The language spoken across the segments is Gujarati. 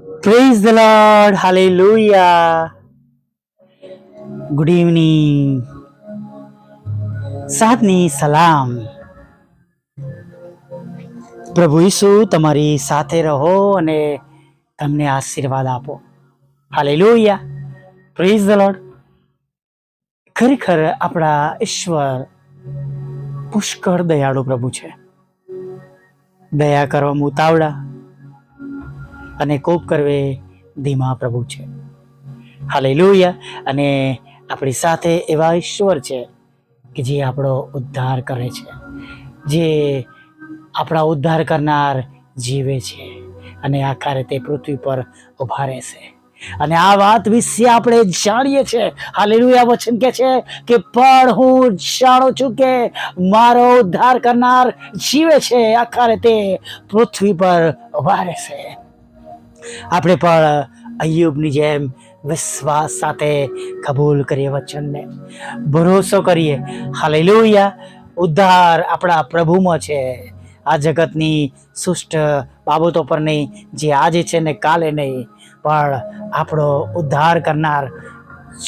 Praise the હાલે લોહિયા ગુડ ઇવનિંગ સાધની સલામ. પ્રભુ ઈસુ, તમારી સાથે રહો અને તમને આશીર્વાદ આપો. હાલેલુયા પ્રેઝ ધ લોર્ડ ખરેખર આપણા ઈશ્વર પુષ્કળ દયાળુ પ્રભુ છે. દયા કરવામાં ઉતાવળા અને કોપ કરવે ધીમા પ્રભુ છે. હાલેલુયા. અને આપણી સાથે એવા ઈશ્વર છે કે જે આપણો ઉદ્ધાર કરે છે. જે આપણા ઉદ્ધાર કરનાર જીવે છે અને આખરે તે પૃથ્વી પર ઊભા રહેશે. અને આ વાત વિશે આપણે જાણીએ છીએ. હાલેલુયા વચન કે છે કે પણ હું જાણું છું કે મારો ઉદ્ધાર કરનાર જીવે છે. આખરે તે પૃથ્વી પર ઊભા રહેશે. આપણે પણ અયુબની જેમ વિશ્વાસ સાથે કબૂલ કરીએ વચનને. ભરોસો કરીએ. હાલેલુયા. ઉદ્ધાર આપણા પ્રભુમાં છે. આ જગતની સુષ્ટ બાબતો પર નહીં, જે આજે છે ને કાલે નહીં, પણ આપણો ઉદ્ધાર કરનાર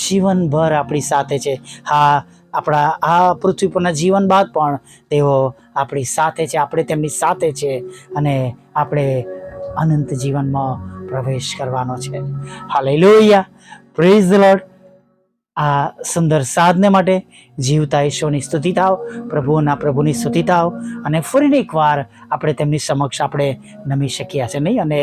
જીવનભર આપણી સાથે છે. હા, આપણા, આ પૃથ્વી પરના જીવન બાદ પણ તેઓ આપણી સાથે છે. આપણે તેમની સાથે છે અને આપણે અનંત જીવનમાં પ્રવેશ કરવાનો છે. હાલેલુયા. પ્રેઝ ધ લોર્ડ આ સુંદર સાધને માટે જીવતા ઈશ્વરની સ્તુતિ થાવ પ્રભુના પ્રભુની સ્તુતિ થાવ અને ફરીને એકવાર આપણે તેમની સમક્ષ આપણે નમી શક્યા છે નહીં? અને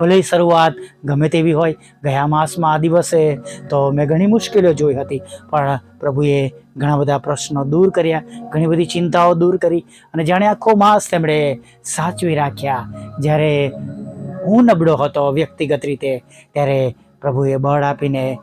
ભલે શરૂઆત ગમે તેવી હોય, ગયા માસમાં, આ દિવસે તો મેં ઘણી મુશ્કેલીઓ જોઈ હતી, પણ પ્રભુએ ઘણા બધા પ્રશ્નો દૂર કર્યા, ઘણી બધી ચિંતાઓ દૂર કરી અને જાણે આખો માસ તેમણે સાચવી રાખ્યા. જ્યારે હું નબળો હતો વ્યક્તિગત રીતે, ત્યારે પ્રભુએ બળ આપીને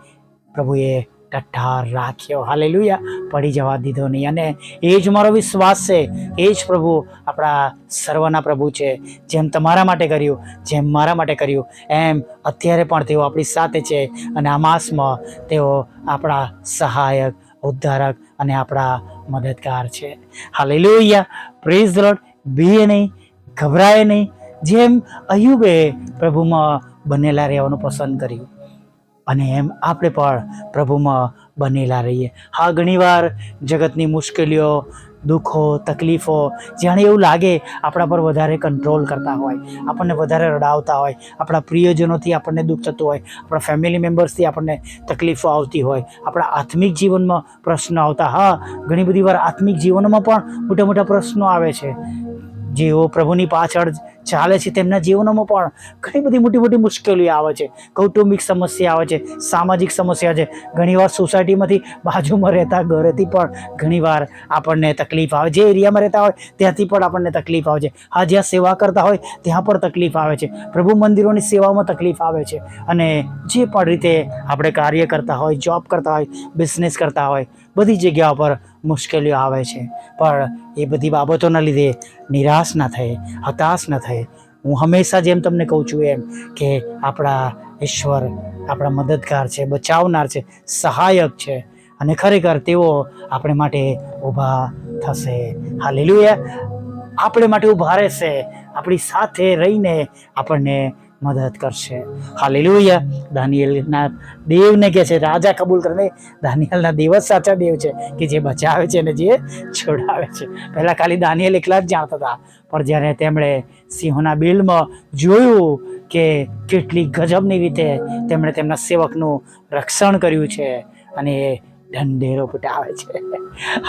પ્રભુએ ટટ્ટાર રાખ્યો. હાલેલુયા. પડી જવા દીધો નહીં. અને એ જ મારો વિશ્વાસ છે. એ જ પ્રભુ આપણા સર્વના પ્રભુ છે. જેમ તમારા માટે કર્યું, જેમ મારા માટે કર્યું, એમ અત્યારે પણ તેઓ આપણી સાથે છે અને આ માસમાં તેઓ આપણા સહાયક, ઉદ્ધારક અને આપણા મદદગાર છે. હાલેલુયા. પ્રેઝ રોડ બીએ નહીં, ગભરાય નહીં. જેમ અયુબે પ્રભુમાં બનેલા રહેવાનું પસંદ કર્યું. અને એમ આપણે પણ પ્રભુમાં બનેલા રહીએ. હા, ઘણીવાર જગતની મુશ્કેલીઓ, દુઃખો, તકલીફો, જાણે એવું લાગે આપણા પર વધારે કંટ્રોલ કરતા હોય, આપણને વધારે રડાવતા હોય, આપણા પ્રિયજનોથી આપણને દુઃખ થતું હોય, આપણા ફેમિલી મેમ્બર્સથી આપણને તકલીફો આવતી હોય, આપણા આત્મિક જીવનમાં પ્રશ્નો આવતા. હા, ઘણી બધી વાર આત્મિક જીવનમાં પણ મોટા મોટા પ્રશ્નો આવે છે. જેઓ પ્રભુની પાછળ ચાલે છે તેમના જીવનોમાં પણ ઘણી બધી મોટી મોટી મુશ્કેલીઓ આવે છે. કૌટુંબિક સમસ્યા આવે છે, સામાજિક સમસ્યા છે. ઘણીવાર સોસાયટીમાંથી બાજુમાં રહેતા ઘરેથી પણ ઘણીવાર આપણને તકલીફ આવે. જે એરિયામાં રહેતા હોય ત્યાંથી પણ આપણને તકલીફ આવે છે. હા, જ્યાં સેવા કરતા હોય ત્યાં પણ તકલીફ આવે છે. પ્રભુ મંદિરોની સેવામાં તકલીફ આવે છે. અને જે પણ રીતે આપણે કાર્ય કરતા હોય જોબ કરતા હોય બિઝનેસ કરતા હોય, બધી જગ્યાઓ પર મુશ્કેલીઓ આવે છે. પણ એ બધી બાબતોના લીધે નિરાશ ના થાય, હતાશ ન થાય. હું હંમેશા જેમ તમને કહું છું એમ કે આપણા ઈશ્વર આપણા મદદગાર છે, બચાવનાર છે, સહાયક છે અને ખરેખર તેઓ આપણે માટે ઊભા થશે. હાલેલુયા. આપણે માટે ઊભા રહેશે. આપણી સાથે રહીને આપણને મદદ કરશે. હાલેલુયા. દાનિયેલના દેવને કહે છે, રાજા કબૂલ કરીને દાનિયેલના દેવ જ સાચા દેવ છે કે જે બચાવે છે અને જે છોડાવે છે. પહેલાં ખાલી દાનિયેલ એકલા જ જાણતા હતા, પણ જ્યારે તેમણે સિંહોના બિલમાં જોયું કે કેટલી ગજબની રીતે તેમણે તેમના સેવકનું રક્ષણ કર્યું છે અને ઢંઢેરો પટાવે છે.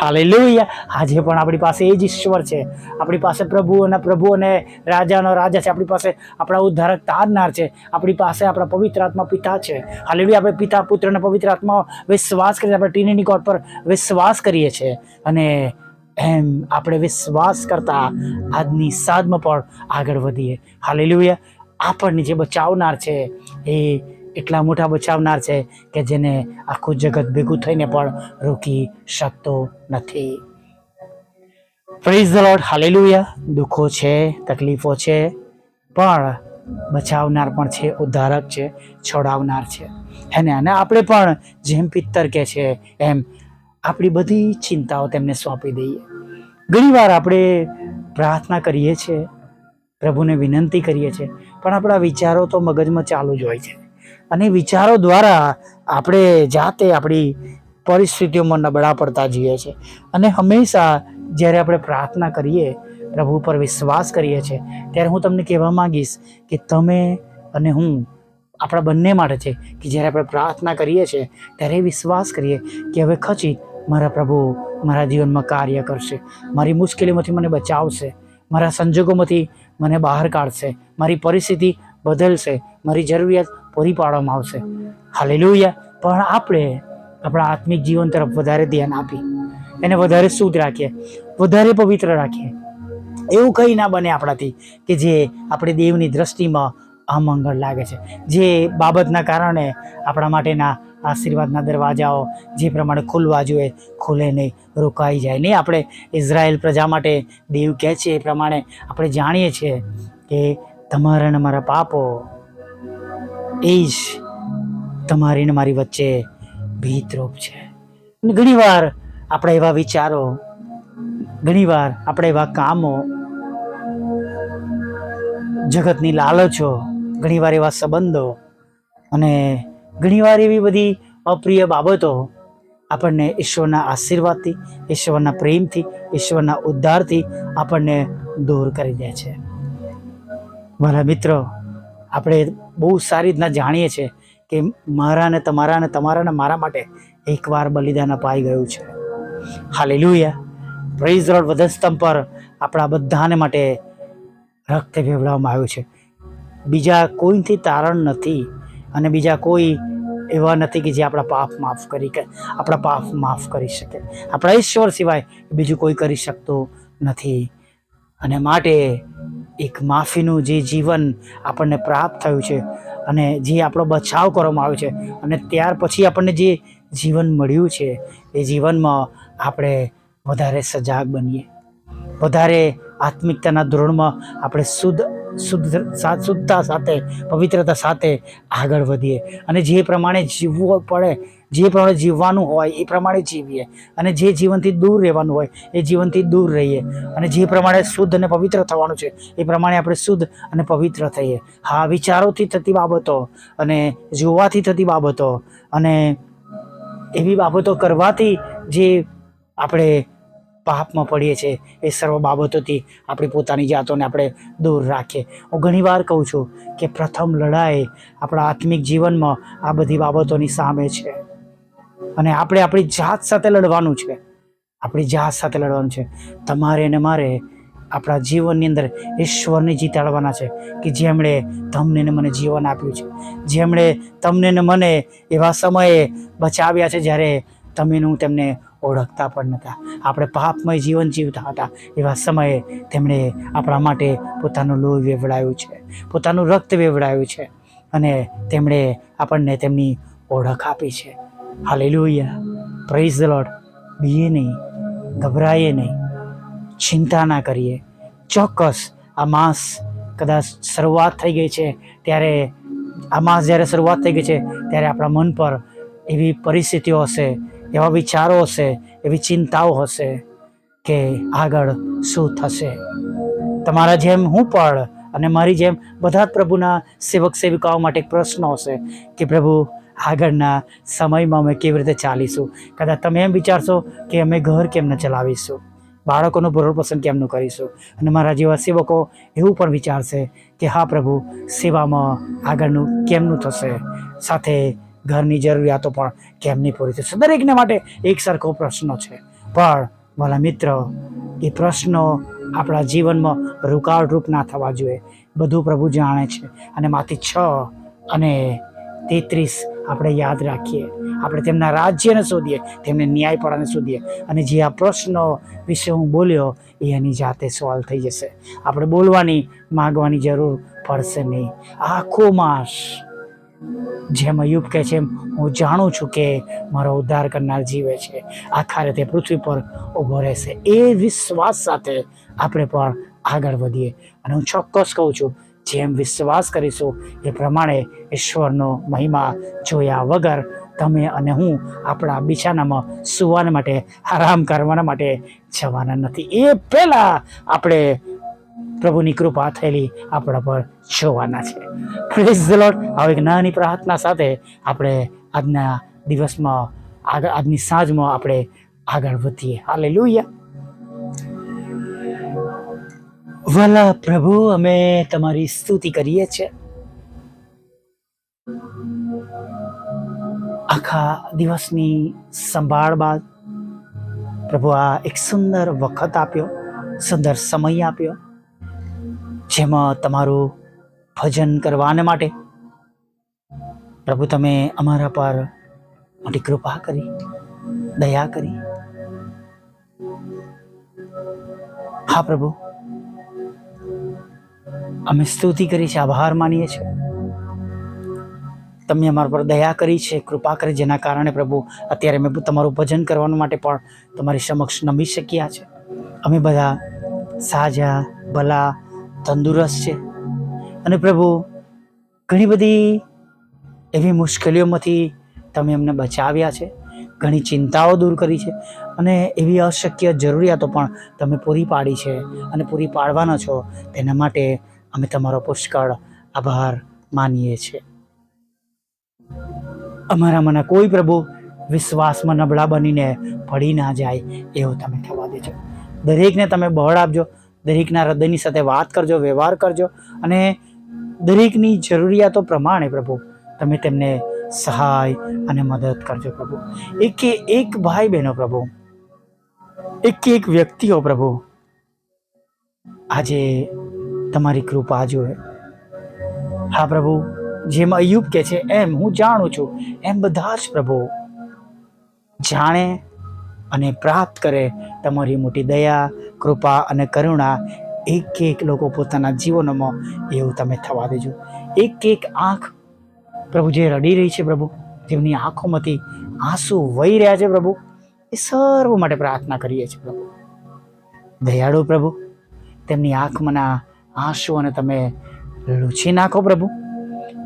હાલેલુયા. આજે પણ આપણી પાસે એ જ ઈશ્વર છે. આપણી પાસે પ્રભુ અને પ્રભુ અને રાજાનો રાજા છે. આપણી પાસે આપણા ઉદ્ધારક તારનાર છે. આપણી પાસે આપણા પવિત્ર આત્મા પિતા છે. હાલે આપણે પિતા, પુત્ર અને પવિત્ર આત્મા વિશ્વાસ કરીએ. આપણે ટીનીની ગોડ પર વિશ્વાસ કરીએ છીએ. અને એમ આપણે વિશ્વાસ કરતા આજની સાધમાં પણ આગળ વધીએ. હાલેલુયા. આપણને જે બચાવનાર છે એ એટલા મોટા બચાવનાર છે કે જેને આખું જગત ભેગું થઈને પણ રોકી શકતો નથી. પ્રેઝ ધ લોર્ડ હાલેલુયા દુઃખો છે, તકલીફો છે, પણ બચાવનાર પણ છે, ઉદ્ધારક છે, છોડાવનાર છે. એને અને આપણે પણ જેમ પિત્તર કે છે, એમ આપણી બધી ચિંતાઓ તેમને સોંપી દઈએ. ઘણીવાર આપણે પ્રાર્થના કરીએ છીએ, પ્રભુને વિનંતી કરીએ છીએ, પણ આપણા વિચારો તો મગજમાં ચાલુ જ હોય છે. અને વિચારો દ્વારા આપણે જાતે આપણી પરિસ્થિતિઓમાં નબળા પડતા જઈએ છીએ. અને હંમેશા જ્યારે આપણે પ્રાર્થના કરીએ, પ્રભુ પર વિશ્વાસ કરીએ છીએ, ત્યારે હું તમને કહેવા માંગીશ કે તમે અને હું આપણા બંને માટે છે કે જ્યારે આપણે પ્રાર્થના કરીએ છીએ, ત્યારે વિશ્વાસ કરીએ કે હવે ખચિત મારા પ્રભુ મારા જીવનમાં કાર્ય કરશે. મારી મુશ્કેલીમાંથી મને બચાવશે. મારા સંજોગોમાંથી મને બહાર કાઢશે. મારી પરિસ્થિતિ બદલશે. મારી જરૂરિયાત પૂરી પાડવામાં આવશે. હાલેલુયા. પણ આપણે આપણા આત્મિક જીવન તરફ વધારે ધ્યાન આપી. એને વધારે શુદ્ધ રાખીએ. વધારે પવિત્ર રાખીએ. એવું કંઈ ના બને આપણાથી કે જે આપણે દેવની દ્રષ્ટિમાં અમંગળ લાગે છે. જે બાબતના કારણે આપણા માટેના આશીર્વાદના દરવાજાઓ જે પ્રમાણે ખુલવા જોઈએ, ખુલે નહીં, રોકાઈ જાય નહીં. આપણે ઇઝરાયલ પ્રજા માટે દેવ કહે છે એ પ્રમાણે આપણે જાણીએ છીએ કે તમારા અને મારા પાપો એ જ તમારી ને મારી વચ્ચે ભીતરૂપ છે. અને ઘણીવાર આપણા એવા વિચારો, ઘણીવાર આપણા એવા કામો, જગતની લાલચો, ઘણીવાર એવા સંબંધો અને ઘણીવાર એવી બધી અપ્રિય બાબતો આપણને ઈશ્વરના આશીર્વાદથી, ઈશ્વરના પ્રેમથી, ઈશ્વરના ઉદ્ધારથી આપણને દૂર કરી દે છે. મારા મિત્રો આપણે બહુ સારી રીતના જાણીએ છીએ કે મારા ને તમારા ને તમારા ને મારા માટે એકવાર બલિદાન અપાઈ ગયું છે. હાલેલુયા. પ્રેઝ રોડ વધસ્તંભ પર આપણા બધાને માટે રક્ત ભેવડાવવામાં આવ્યું છે. બીજા કોઈથી તારણ નથી અને બીજા કોઈ એવા નથી કે જે આપણા પાપ માફ કરી આપણા પાપ માફ કરી શકે. આપણા ઈશ્વર સિવાય બીજું કોઈ કરી શકતું નથી. અને માટે એક માફીનું જે જીવન આપણને પ્રાપ્ત થયું છે અને જે આપણો બચાવ કરવામાં આવ્યો છે અને ત્યાર પછી આપણને જે જીવન મળ્યું છે, એ જીવનમાં આપણે વધારે સજાગ બનીએ. વધારે આત્મિકતાના ધોરણમાં આપણે શુદ્ધ શુદ્ધ શુદ્ધતા સાથે, પવિત્રતા સાથે આગળ વધીએ. અને જે પ્રમાણે જીવવું પડે જે પ્રમાણે જીવવાનું હોય એ પ્રમાણે જીવીએ. અને જે જીવનથી દૂર રહેવાનું હોય એ જીવનથી દૂર રહીએ. અને જે પ્રમાણે શુદ્ધ અને પવિત્ર થવાનું છે એ પ્રમાણે આપણે શુદ્ધ અને પવિત્ર થઈએ. હા, વિચારોથી થતી બાબતો અને જોવાથી થતી બાબતો અને એવી બાબતો કરવાથી જે આપણે પાપમાં પડીએ છીએ એ સર્વ બાબતોથી આપણી પોતાની જાતોને આપણે દૂર રાખીએ. હું ઘણીવાર કહું છું કે પ્રથમ લડાઈ આપણા આત્મિક જીવનમાં આ બધી બાબતોની સામે છે. અને આપણે આપણી જાત સાથે લડવાનું છે. આપણી જાત સાથે લડવાનું છે. તમારે અને મારે આપણા જીવનની અંદર ઈશ્વરને જીતાડવાના છે કે જેમણે તમને ને મને જીવન આપ્યું છે. જેમણે તમને ને મને એવા સમયે બચાવ્યા છે જ્યારે તમે હું તેમને ઓળખતા પણ નહોતા. આપણે પાપમય જીવન જીવતા હતા. એવા સમયે તેમણે આપણા માટે પોતાનું લોહી વેવડાયું છે. પોતાનું રક્ત વેવડાયું છે. અને તેમણે આપણને તેમની ઓળખ આપી છે. હાલેલુયા પ્રેઝ ધ લોડ બીએ નહીં ગભરાઈએ નહીં ચિંતા ના કરીએ ચોક્કસ આ માસ કદાચ શરૂઆત થઈ ગઈ છે ત્યારે આ માસ જ્યારે શરૂઆત થઈ ગઈ છે ત્યારે આપણા મન પર એવી પરિસ્થિતિઓ હશે એવા વિચારો હશે એવી ચિંતાઓ હશે કે આગળ શું થશે તમારા જેમ હું પણ અને મારી જેમ બધા જ પ્રભુના સેવક સેવિકાઓ માટે એક પ્રશ્ન હશે કે પ્રભુ આગળના સમયમાં અમે કેવી રીતે ચાલીશું? કદાચ તમે એમ વિચારશો કે અમે ઘર કેમ ન ચલાવીશું? બાળકોનું ભરણપોષણ કેમનું કરીશું? અને મારા જેવા સેવકો એવું પણ વિચારશે કે હા પ્રભુ, સેવામાં આગળનું કેમનું થશે? સાથે ઘરની જરૂરિયાતો પણ કેમની પૂરી થશે? દરેકને માટે એક સરખો પ્રશ્ન છે. પણ મારા મિત્ર, એ પ્રશ્નો આપણા જીવનમાં રૂકાળરૂપ ના થવા જોઈએ. બધું પ્રભુ જાણે છે. અને માથી છ અને તેત્રીસ આપણે યાદ રાખીએ. આપણે તેમના રાજ્યને શોધીએ, તેમને ન્યાયપણાને શોધીએ. અને જે આ પ્રશ્નો વિશે હું બોલ્યો, એ એની જાતે સોલ્વ થઈ જશે. આપણે બોલવાની, માગવાની જરૂર પડશે નહીં. આખો માસ જેમ અયુબ કહે છે હું જાણું છું કે મારો ઉદ્ધાર કરનાર જીવે છે. આખા રીતે પૃથ્વી પર ઊભો રહેશે. એ વિશ્વાસ સાથે આપણે પણ આગળ વધીએ. અને હું ચોક્કસ કહું છું જેમ વિશ્વાસ કરીશું એ પ્રમાણે ઈશ્વરનો મહિમા જોયા વગર તમે અને હું આપણા બિછાનામાં સુવાના માટે, આરામ કરવાના માટે જવાના નથી. એ પહેલાં આપણે પ્રભુની કૃપા થયેલી આપણા પર જોવાના છે. પ્રેઝ ધ લોર્ડ હવે એક નાની પ્રાર્થના સાથે આપણે આજના દિવસમાં આગળ આજની સાંજમાં આપણે આગળ વધીએ. હાલે વાલા પ્રભુ, અમે તમારી સ્તુતિ કરીએ છીએ. આખા દિવસની સંભાળ બાદ પ્રભુ આ એક સુંદર વખત આપ્યો, સુંદર સમય આપ્યો, જેમાં તમારું ભજન કરવાને માટે પ્રભુ તમે અમારા પર મોટી કૃપા કરી, દયા કરી. હા પ્રભુ. અમે સ્તુતિ કરી છે, આભાર માનીએ છીએ. તમે અમારા પર દયા કરી છે, કૃપા કરી, જેના કારણે પ્રભુ, અત્યારે મેં તમારું ભજન કરવા માટે પણ તમારી સમક્ષ નમી શક્યા છે. અમે બધા સાજા, ભલા, તંદુરસ્ત છે. અને પ્રભુ, ઘણી બધી એવી મુશ્કેલીઓમાંથી તમે અમને બચાવ્યા છે, ઘણી ચિંતાઓ દૂર કરી છે, અને એવી અશક્ય જરૂરિયાતો પણ તમે પૂરી પાડી છે અને પૂરી પાડવાના છો, તેના માટે અમે તમારો પુષ્કળ આભાર માનીએ છીએ. અમારામાંના કોઈ પ્રભુ વિશ્વાસમાં નબળા બનીને પડી ના જાય એવું તમે થવા દેજો. દરેકને તમે બળ આપજો, દરેકના હૃદયની સાથે વાત કરજો, વ્યવહાર કરજો અને દરેકની જરૂરિયાતો પ્રમાણે પ્રભુ તમે તેમને સહાય અને મદદ કરજો પ્રભુ. એક એક ભાઈ બહેનો પ્રભુ, એક એક વ્યક્તિઓ પ્રભુ, આજે તમારી કૃપા જોએ હા. પ્રભુ, જેમ અયુબ કે છે, એમ હું જાણું છું. એમ બધા જ પ્રભુ જાણે અને પ્રાપ્ત કરે તમારી મોટી દયા, કૃપા અને કરુણા એક એક લોકો પોતાના જીવનમાં એવું તમે થવા દેજો. એક એક આંખ પ્રભુ જે રડી રહી છે પ્રભુ જેમની આંખોમાંથી આંસુ વહી રહ્યા છે પ્રભુ. એ સર્વ માટે પ્રાર્થના કરીએ છીએ પ્રભુ. દયાળુ પ્રભુ, તેમની આંખમાંના આંસુઓને તમે લૂછી નાખો પ્રભુ.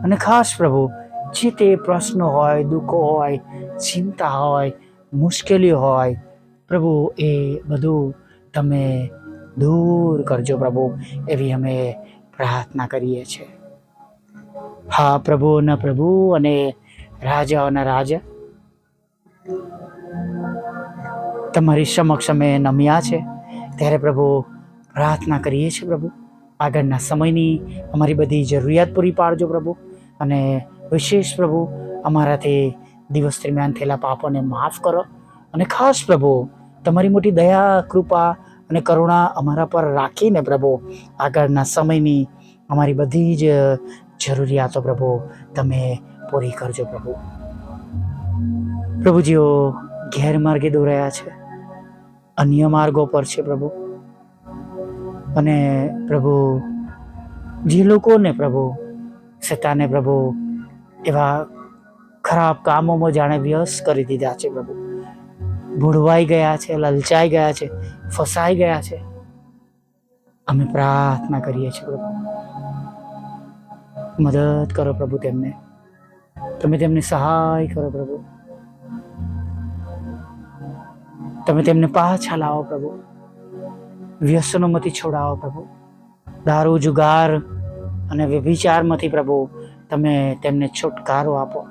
અને ખાસ પ્રભુ, જે તે પ્રશ્નો હોય, દુઃખો હોય, ચિંતા હોય, મુશ્કેલીઓ હોય, પ્રભુ, એ બધું તમે દૂર કરજો પ્રભુ, એવી અમે પ્રાર્થના કરીએ છીએ. હા પ્રભુના પ્રભુ, અને રાજાઓના રાજા. તમારી સમક્ષ અમે નમ્યા છે. ત્યારે પ્રભુ પ્રાર્થના કરીએ છીએ પ્રભુ. આગળના સમયની અમારી બધી જરૂરિયાત પૂરી પાડજો પ્રભુ. અને વિશેષ પ્રભુ, અમારાથી દિવસ દરમિયાન થયેલા પાપોને માફ કરો. અને ખાસ પ્રભુ, તમારી મોટી દયા, કૃપા અને કરુણા અમારા પર રાખીને પ્રભુ, આગળના સમયની અમારી બધી જ જરૂરિયાતો પ્રભુ, તમે પૂરી કરજો પ્રભુ. પ્રભુજીઓ ગેરમાર્ગે દોરાયા છે. અન્ય માર્ગો પર છે પ્રભુ. અને પ્રભુ, જે લોકોને પ્રભુ સતાને પ્રભુ, એવા ખરાબ કામોમાં જાણે વ્યસ્ત કરી દીધા છે પ્રભુ. ભૂળવાઈ ગયા છે, લલચાઈ ગયા છે, ફસાઈ ગયા છે. અમે પ્રાર્થના કરીએ છીએ પ્રભુ. મદદ કરો પ્રભુ તેમને. તમે તેમને સહાય કરો પ્રભુ. તમે તેમને પાછા લાવો પ્રભુ. વ્યસનોમાંથી છોડાવો પ્રભુ. દારૂ, જુગાર અને વ્યભિચારમાંથી પ્રભુ, તમે તેમને છુટકારો આપો.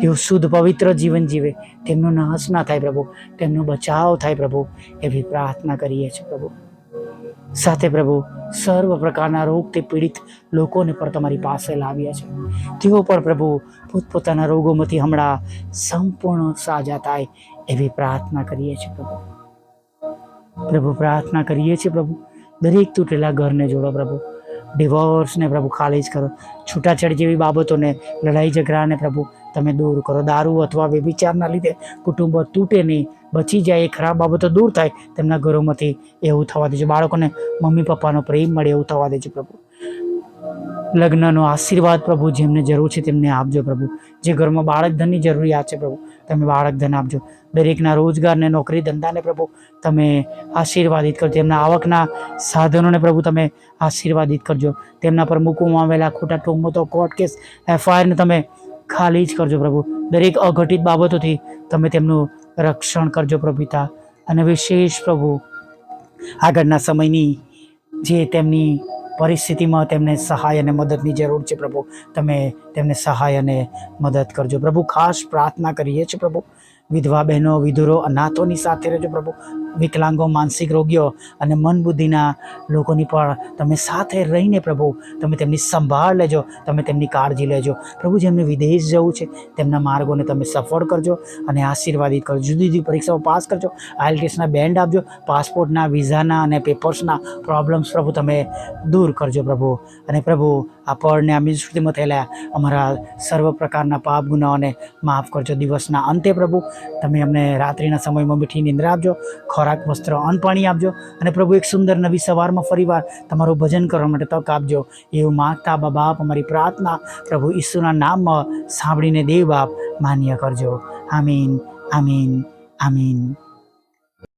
તેઓ શુદ્ધ, પવિત્ર જીવન જીવે. તેમનો નાશ ના થાય પ્રભુ. તેમનો બચાવ થાય પ્રભુ. એવી પ્રાર્થના કરીએ છીએ પ્રભુ. સાથે પ્રભુ, સર્વ પ્રકારના રોગથી પીડિત લોકોને પણ તમારી પાસે લાવ્યા છે તેઓ પણ પ્રભુ, પોતપોતાના રોગોમાંથી હમણાં સંપૂર્ણ સાજા થાય એવી પ્રાર્થના કરીએ છીએ પ્રભુ. પ્રભુ, પ્રાર્થના કરીએ છીએ પ્રભુ. દરેક તૂટેલા ઘરને જોડો પ્રભુ. ડિવોર્સને પ્રભુ ખાલી જ કરો. છૂટાછેડ જેવી બાબતોને, લડાઈ ઝઘડાને પ્રભુ, તમે દૂર કરો. દારૂ અથવા વ્યભિચારના લીધે કુટુંબ તૂટે નહીં, બચી જાય. એ ખરાબ બાબતો દૂર થાય, તેમના ઘરોમાંથી એવું થવા દેજો. બાળકોને મમ્મી, પપ્પાનો પ્રેમ મળે એવું થવા દેજો પ્રભુ. લગ્નનો આશીર્વાદ પ્રભુ, જેમને જરૂર છે તેમને આપજો પ્રભુ. જે ઘરમાં બાળક ધનની જરૂરિયાત છે પ્રભુ. તમે બાળક ધન આપજો. દરેકના રોજગારને નોકરી ધંધાને પ્રભુ તમે આશીર્વાદિત કરજો. તેમના આવકના સાધનોને પ્રભુ તમે આશીર્વાદિત કરજો. તેમના પર મૂકવામાં આવેલા ખોટા ટોમતો કોર્ટ કેસ એફઆઈઆરને તમે ખાલી જ કરજો પ્રભુ. દરેક અઘટિત બાબતોથી તમે તેમનું રક્ષણ કરજો પ્રભુતા અને વિશેષ પ્રભુ, આગળના સમયની જે તેમની પરિસ્થિતિમાં તેમને સહાય અને મદદની જરૂર છે પ્રભુ. તમે તેમને સહાય અને મદદ કરજો. પ્રભુ, ખાસ પ્રાર્થના કરીએ છીએ પ્રભુ. વિધવા બહેનો, વિધુરો, અનાથોની સાથે રહેજો પ્રભુ. વિકલાંગો, માનસિક રોગીઓ અને મન બુદ્ધિના લોકોની પણ તમે સાથે રહીને પ્રભુ, તમે તેમની સંભાળ લેજો, તમે તેમની કાળજી લેજો. પ્રભુ, જેમને વિદેશ જવું છે, તેમના માર્ગોને તમે સફળ કરજો અને આશીર્વાદિત કરજો. જુદી જુદી પરીક્ષાઓ પાસ કરજો, આઈએલટીએસના બેન્ડ આપજો, પાસપોર્ટના, વિઝાના અને પેપર્સના પ્રોબ્લેમ્સ પ્રભુ તમે દૂર કરજો પ્રભુ. અને પ્રભુ આ પળને આ મિનિસ્ટ્રીમાં થયેલા અમારા સર્વ પ્રકારના પાપ, ગુનાઓને માફ કરજો. દિવસના અંતે પ્રભુ, તમે અમને રાત્રિના સમયમાં મીઠી નિંદ્રા આપજો, ખોરાક, વસ્ત્ર, અન્ન, પાણી આપજો અને પ્રભુ એક સુંદર નવી સવારમાં ફરીવાર તમારું ભજન કરવા માટે તક આપજો. એવું માગતા બા બાપ, અમારી પ્રાર્થના પ્રભુ ઈસુના નામમાં સાંભળીને દેવ બાપ માન્ય કરજો. આમીન આમીન આમીન.